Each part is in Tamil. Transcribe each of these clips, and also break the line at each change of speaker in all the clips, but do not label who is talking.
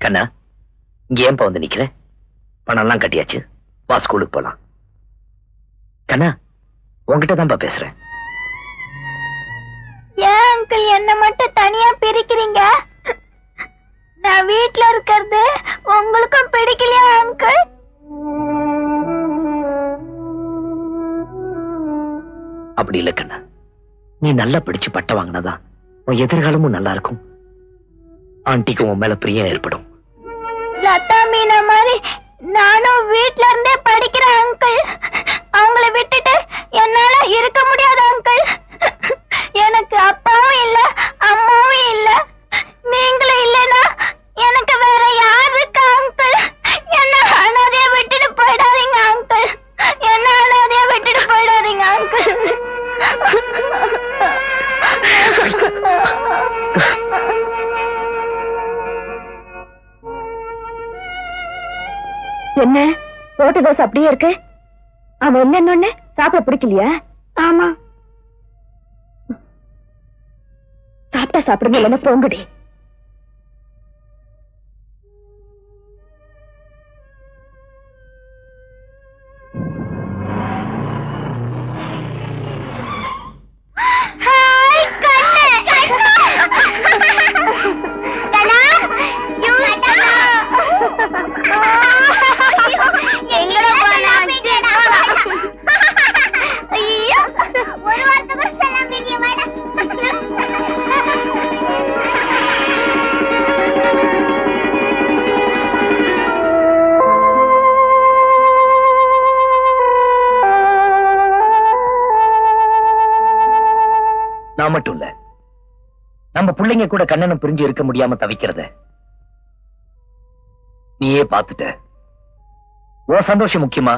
கண்ணா இங்க ஏன்பா வந்து நிக்கிற? பணம்லாம் கட்டியாச்சு. வா ஸ்கூலுக்கு போலாம். கண்ணா உன்கிட்ட தான்ப்பா பேசுறேன்.
ஏன் அங்கிள் என்ன மட்டும் தனியா பிரிக்கிறீங்க? நான் வீட்ல இருக்கிறது உங்களுக்கும் பிடிக்கலையா அங்கிள்
அப்படி இல்ல கண்ணா. நீ நல்லா படிச்சு பட்டம் வாங்கினதான் உன் எதிர்காலமும் நல்லா இருக்கும். ஆண்டிக்கும் உன் மேல பிரியம் ஏற்படும்.
லதா மீனா மாதிரி நானும் வீட்ல இருந்தே படிக்கிறேன் அங்கிள் அவங்கள விட்டுட்டு என்னால இருக்க முடியாது அங்கிள் ரோட்டு தோசை அப்படியே இருக்கு. அவன் என்னன்னு சாப்பிட பிடிக்கலையா? ஆமா. சாப்பிட்டா சாப்பிடுங்க இல்லைன்னா போங்கடி
நான் மட்டும் இல்ல. நம்ம பிள்ளைங்க கூட கண்ணனை பிரிஞ்சு இருக்க முடியாம தவிக்கிறத. நீயே பார்த்துட்ட. உன் சந்தோஷம் முக்கியமா?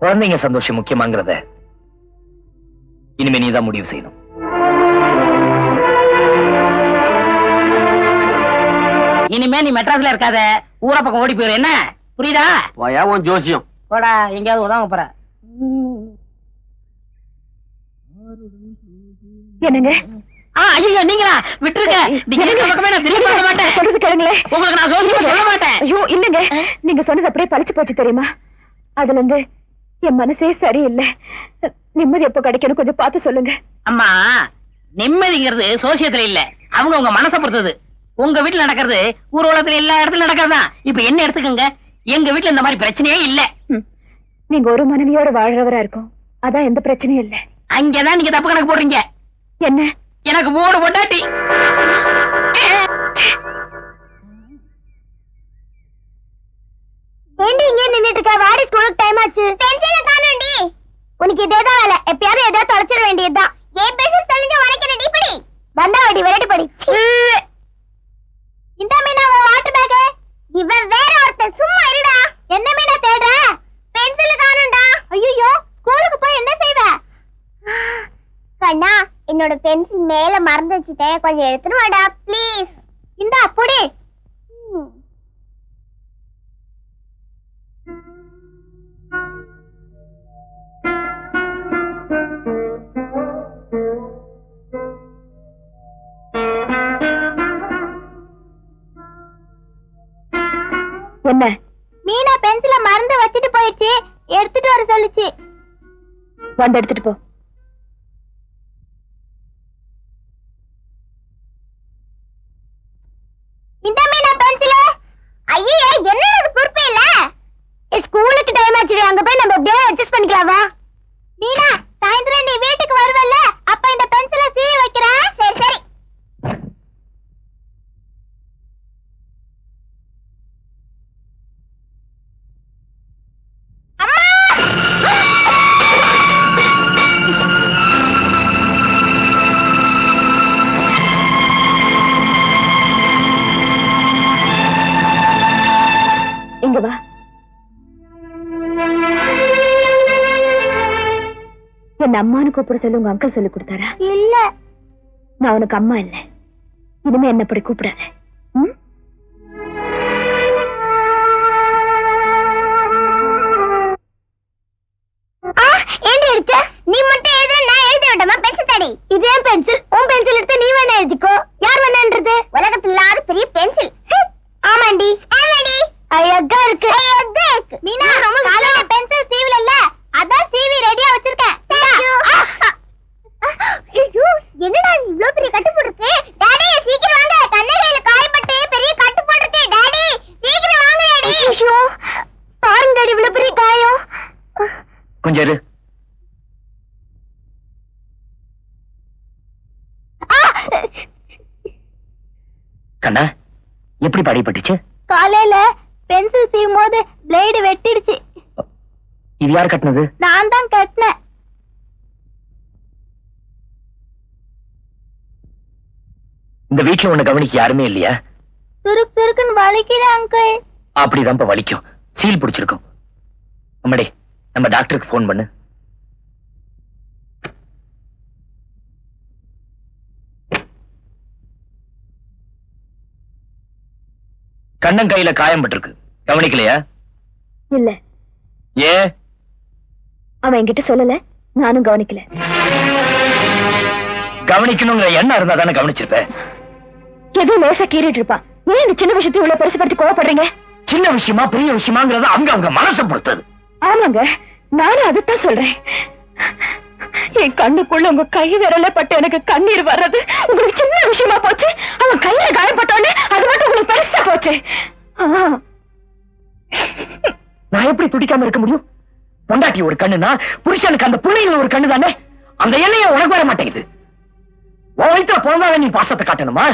குழந்தைங்க சந்தோஷம் முக்கியமாங்கிறத. இனிமே நீதான் முடிவு செய்யணும்.
இனிமே நீ மெட்ராஸ்ல இருக்காத. ஊர பக்கம் ஓடி போயிரு. என்ன? புரியுதா?
போயா உன் ஜோசியம்.
போடா எங்கேயாவது உதவ போற
என்னங்க
ஆ ஐயோ நீங்களா விட்டுருங்க நீங்க இருக்கிற பக்கமே நான் திரும்பி பார்க்க மாட்டேன்
சொல்றது கேளுங்களேன்
உங்களுக்கு நான் சோசியம் சொல்ல மாட்டேன்.
ஐயோ இல்லங்க. நீங்க சொன்னது அப்படியே பழிச்சு போச்சு தெரியுமா? அதுல இருந்து என் மனசே சரியில்லை. நிம்மதி எப்போ கிடைக்கணும் கொஞ்சம் பார்த்து சொல்லுங்க.
அம்மா நிம்மதிங்கிறது சோசியத்துல இல்ல. அவங்க உங்க மனசை பொறுத்தது. உங்க வீட்டுல நடக்கிறது ஊர் உலகத்துல எல்லா இடத்துலயும் நடக்கிறதுதான். இப்ப என்ன எடுத்துக்கங்க? எங்க வீட்டுல இந்த மாதிரி பிரச்சனையே இல்ல.
நீங்க ஒரு மனைவியோட வாழ்றவரா இருக்கும். அதான் எந்த பிரச்சனையும் இல்ல.
அங்கதான் நீங்க தப்பு கணக்கு போடுறீங்க.
என்ன?
எனக்கு மூணு பொண்டாட்டி.
ஏண்டி இங்கே நின்னுட்டு இருக்க வாடி ஸ்கூலுக்கு டைம் ஆச்சு. பென்சில காணோண்டி உனக்கு இதேதான் வேலை. எப்பயாவது ஏதாவது தொலைச்சிட வேண்டியதுதான். ஏன் பென்சில் தொலைஞ்ச உனக்கு படி வந்தா வாடி விரட்டி படி. இந்த மீனா உன் வாட்டர் பேக் இவன் வேற ஒருத்தன். சும்மா இருடா. என்ன மீனா தேடுற பென்சில் காணோம்டா ஐயோ ஸ்கூலுக்கு போய் என்ன செய்வ கண்ணா என்னோட பென்சில் மேல மறந்து வச்சுட்டேன். கொஞ்சம் எடுத்துட்டு வாடா ப்ளீஸ் இந்த அப்படி என்ன? மீனா பென்சில மறந்து வச்சுட்டு போயிடுச்சு. எடுத்துட்டு வர சொல்லுச்சு. வந்து எடுத்துட்டு போ. என்ன அம்மான்னு கூப்பிட சொல்லி உங்க அங்கிள் சொல்லி கொடுத்தாரா? இல்ல. நான் உனக்கு அம்மா இல்ல. இனிமே என்ன அப்படி கூப்பிடாத.
எப்படி அடிபட்டுச்சு
காலையில பென்சில் சீவும் போது பிளேடு வெட்டிடுச்சு.
இது யார் கட்டினது?
நான் தான் கட்டினேன்.
இந்த வீட்டுல உன்னை கவனிக்க யாருமே இல்லையா?
சுருக்கு சுருக்குன்னு வலிக்குது அங்கிள்
அப்படிதான் வலிக்கும். சீல் பிடிச்சிருக்கும். அம்மாடி நம்ம டாக்டருக்கு ஃபோன் பண்ணு. கண்ணன் கையில காயம் பட்டிருக்கு. கவனிக்கலையா?
இல்ல.
ஏ?
அவன் என்கிட்ட சொல்லல. நானும் கவனிக்கல.
கவனிக்கணுங்கிற எண்ணம் இருந்தா தானே கவனிச்சிருப்பேன்
ஏதோ லேசா கீறிட்டு இருப்பான். ஏன் இந்த சின்ன விஷயத்தை இவ்வளவு பெருசுபடுத்தி கோவப்படுறீங்க?
சின்ன விஷயமா பெரிய விஷயமாங்கிறது அவங்க அவங்க மனசை பொறுத்தது.
ஆமாங்க. நானும் அதைத்தான் சொல்றேன். என் கண்ணுக்குள்ள உங்க கை விரல பட்டு எனக்கு கண்ணீர் வர்றது. உங்களுக்கு சின்ன விஷயமா போச்சு அவன் கையில காயப்பட்டோன்னு அது மட்டும் உங்களுக்கு பெருசா போச்சு ஆ.
நான் எப்படி துடிக்காம இருக்க முடியும்? பொண்டாட்டி ஒரு கண்ணுனா புருஷனுக்கு அந்த புள்ளைங்க ஒரு கண்ணு தானே அந்த எண்ணெய உனக்கு வர மாட்டேங்குது. உன் வயிற்றுல பிறந்தாலே நீ பாசத்தை காட்டணுமா?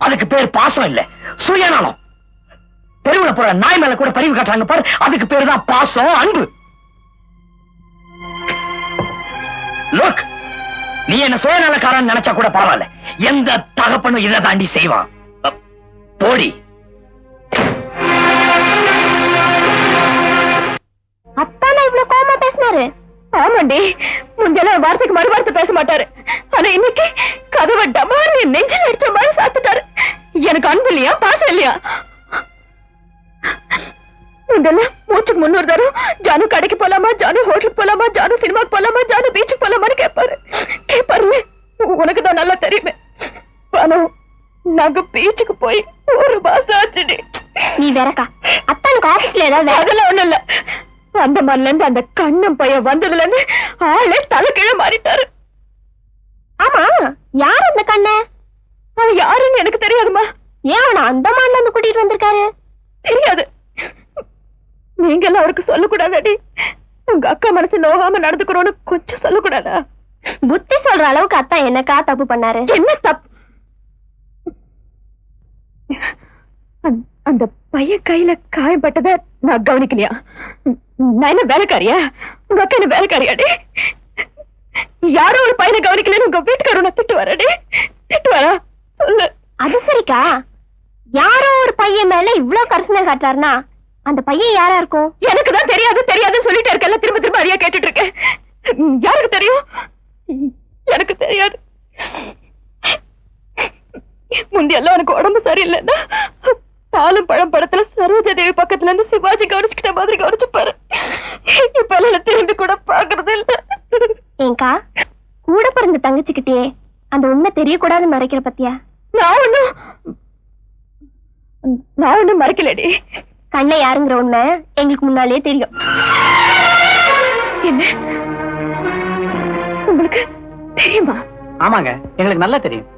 அதுக்கு பேர் பாசம் இல்ல சுயநலம். தெருவில் போற நாய் மேல கூட பரிவு காட்டுறாங்க பாரு அதுக்கு பேரு தான் பாசம் அன்பு. லுக் நீ என்ன சுயநலக்காரன் நினைச்சா கூட பரவாயில்ல. எந்த தகப்பனும் இதை தாண்டி செய்வான். போடி.
ஆமாண்டி முந்தெல்லாம் வார்த்தைக்கு மறு வார்த்தை பேச மாட்டாரு. ஆனா இன்னைக்கு கதவை டபார்னு நெஞ்சில் அடிச்ச மாதிரி சாத்துட்டாரு. எனக்கு அன்பு இல்லையா? பாசம் இல்லையா? முந்தெல்லாம் மூச்சுக்கு முன்னூறு தரும் ஜானு கடைக்கு போலாமா? ஜானு ஹோட்டலுக்கு போலாமா? ஜானு சினிமாக்கு போலாமா? ஜானு பீச்சுக்கு போலாமான்னு கேட்பாரு கேட்பாருல்ல உனக்கு தான் நல்லா தெரியுமே. பணம் நாங்க பீச்சுக்கு போய் ஒரு மாசம் ஆச்சுடி. நீ வேறக்கா அத்தானுக்கு ஆபீஸ்ல ஏதாவது அதெல்லாம் ஒண்ணும் இல்ல. அந்த மண்ல இருந்து அந்த கண்ணம் பையன் வந்ததுல இருந்து ஆளே தலைக்கீழ மாறிட்டாரு. ஆமா யார் அந்த கண்ண? அவன் யாருன்னு எனக்கு தெரியாதுமா ஏன் அவன அந்த மண்ல இருந்து கூட்டிட்டு வந்திருக்காரு? தெரியாது. நீங்க எல்லாம் அவருக்கு சொல்லக்கூடாதாடி. உங்க அக்கா மனசு நோகாம நடந்துக்கிறோன்னு கொஞ்சம் சொல்லக்கூடாதா? புத்தி சொல்ற அளவுக்கு அத்தா என்னக்கா தப்பு பண்ணாரு? என்ன தப்பு அந்த- பையன் கையில காயப்பட்டத நான் கவனிக்கலையா? நான் என்ன வேலைக்காரியா? உங்க அக்கா என்ன வேலைக்காரியாடி யாரோ ஒரு பையனை கவனிக்கலன்னு உங்க வீட்டுக்காரன திட்டு வரடி திட்டு வரா அது சரிக்கா. யாரோ ஒரு பையன் மேல இவ்ளோ கரிசனை காட்டுறாருனா அந்த பையன் யாரா இருக்கும்? எனக்கு தான் தெரியாது தெரியாது சொல்லிட்டே இருக்கல திரும்ப திரும்ப அதையா கேட்டுட்டு இருக்கேன். யாருக்கு தெரியும்? எனக்கு தெரியாது. முந்தியெல்லாம் எனக்கு உடம்பு சரியில்லைன்னா பாலும் பழம் படத்துல சரோஜா தேவி பக்கத்துல இருந்து சிவாஜி கவனிச்சுக்கிட்ட மாதிரி கவனிச்சுப்பாரு இப்ப எல்லாம் திரும்பி கூட பாக்குறது இல்ல. ஏங்கா கூட பிறந்த தங்கச்சிக்கிட்டே அந்த உண்மை தெரியக்கூடாதுன்னு மறைக்கிற பத்தியா? நான் ஒண்ணும் நான் ஒண்ணும் மறைக்கலடி. கண்ணை யாருங்கிற உண்மை எங்களுக்கு முன்னாலே தெரியும். என்ன? உங்களுக்கு தெரியுமா?
ஆமாங்க எங்களுக்கு நல்லா தெரியும்.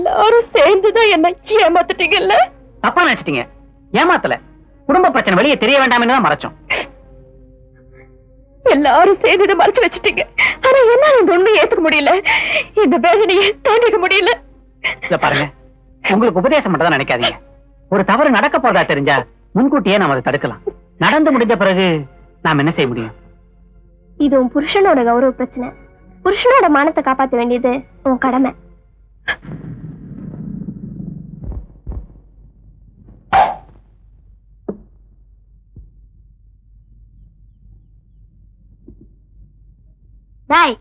எல்லாரும் சேர்ந்துதான் என்ன ஏமாத்திட்டீங்கல்ல?
தப்பா நினைச்சிட்டீங்க. ஏமாத்தல. குடும்ப பிரச்சனை வெளியே தெரிய வேண்டாம்னு தான் மறைச்சோம்.
எல்லாரும் சேர்ந்து இதை மறைச்சு வச்சுட்டீங்க. ஆனா என்னால இந்த உண்மையை ஏத்துக்க முடியல. இந்த வேதனையை தாண்டிக்க முடியல.
இத பாருங்க. உங்களுக்கு உபதேசம் மட்டும் தான் நினைக்காதீங்க. ஒரு தவறு நடக்க போதா தெரிஞ்சா முன்கூட்டியே நாம அதை தடுக்கலாம். நடந்து முடிஞ்ச பிறகு நாம் என்ன செய்ய முடியும்?
இது உன் புருஷனோட கௌரவ பிரச்சனை. புருஷனோட மானத்தை காப்பாத்த வேண்டியது உன் கடமை.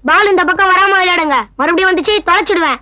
பால் இந்த பக்கம் வராம விளையாடுங்க. மறுபடியும் வந்துச்சு தொலைச்சிடுவேன்.